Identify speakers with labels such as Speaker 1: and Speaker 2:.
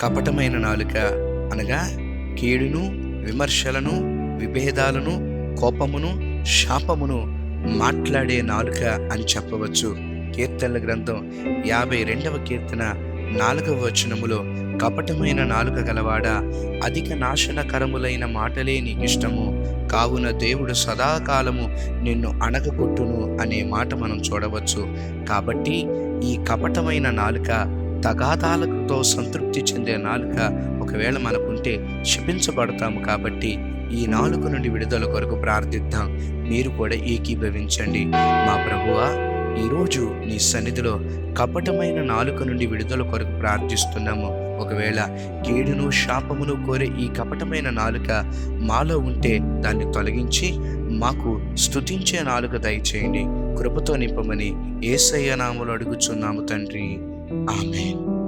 Speaker 1: కపటమైన నాలుక అనగా కీడును విమర్శలను విభేదాలను కోపమును శాపమును మాట్లాడే నాలుక అని చెప్పవచ్చు. కీర్తనల గ్రంథం యాభై రెండవ కీర్తన నాలుగవ వచనములో కపటమైన నాలుక గలవాడ? అధిక నాశనకరములైన మాటలే నీకిష్టము. కావున దేవుడు సదాకాలము నిన్ను అణగగొట్టును అనే మాట మనం చూడవచ్చు. కాబట్టి ఈ కపటమైన నాలుక తగాదాలతో సంతృప్తి చెందే నాలుక ఒకవేళ మనకుంటే శపించబడతాము కాబట్టి ఈ నాలుక నుండి విడుదల కొరకు ప్రార్థిద్దాం. మీరు కూడా ఏకీభవించండి. మా ప్రభువా ఈరోజు నీ సన్నిధిలో కపటమైన నాలుక నుండి విడుదల కొరకు ప్రార్థిస్తున్నాము. ఒకవేళ కీడును శాపమును కోరే ఈ కపటమైన నాలుక మాలో ఉంటే దాన్ని తొలగించి మాకు స్తుతించే నాలుక దయచేయండి. కృపతో నింపమని ఏసయ్య నామలు అడుగుచున్నాము తండ్రి. Amen.